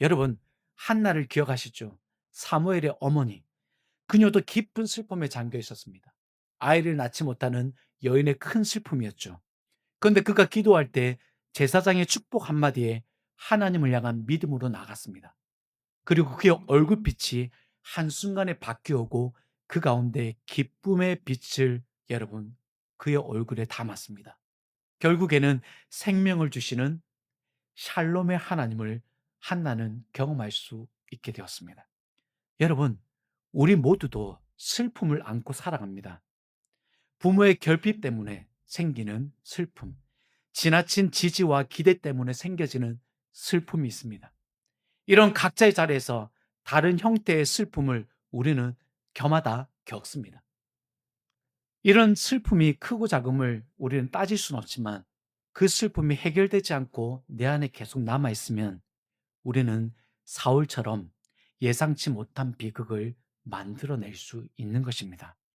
여러분, 한나를 기억하시죠? 사무엘의 어머니. 그녀도 깊은 슬픔에 잠겨 있었습니다. 아이를 낳지 못하는 여인의 큰 슬픔이었죠. 그런데 그가 기도할 때 제사장의 축복 한마디에 하나님을 향한 믿음으로 나갔습니다. 그리고 그의 얼굴빛이 한순간에 바뀌어오고 그 가운데 기쁨의 빛을 여러분 그의 얼굴에 담았습니다. 결국에는 생명을 주시는 샬롬의 하나님을 한나는 경험할 수 있게 되었습니다. 여러분, 우리 모두도 슬픔을 안고 살아갑니다. 부모의 결핍 때문에 생기는 슬픔, 지나친 지지와 기대 때문에 생겨지는 슬픔이 있습니다. 이런 각자의 자리에서 다른 형태의 슬픔을 우리는 겸하다 겪습니다. 이런 슬픔이 크고 작음을 우리는 따질 수는 없지만 그 슬픔이 해결되지 않고 내 안에 계속 남아 있으면 우리는 사울처럼 예상치 못한 비극을 만들어낼 수 있는 것입니다.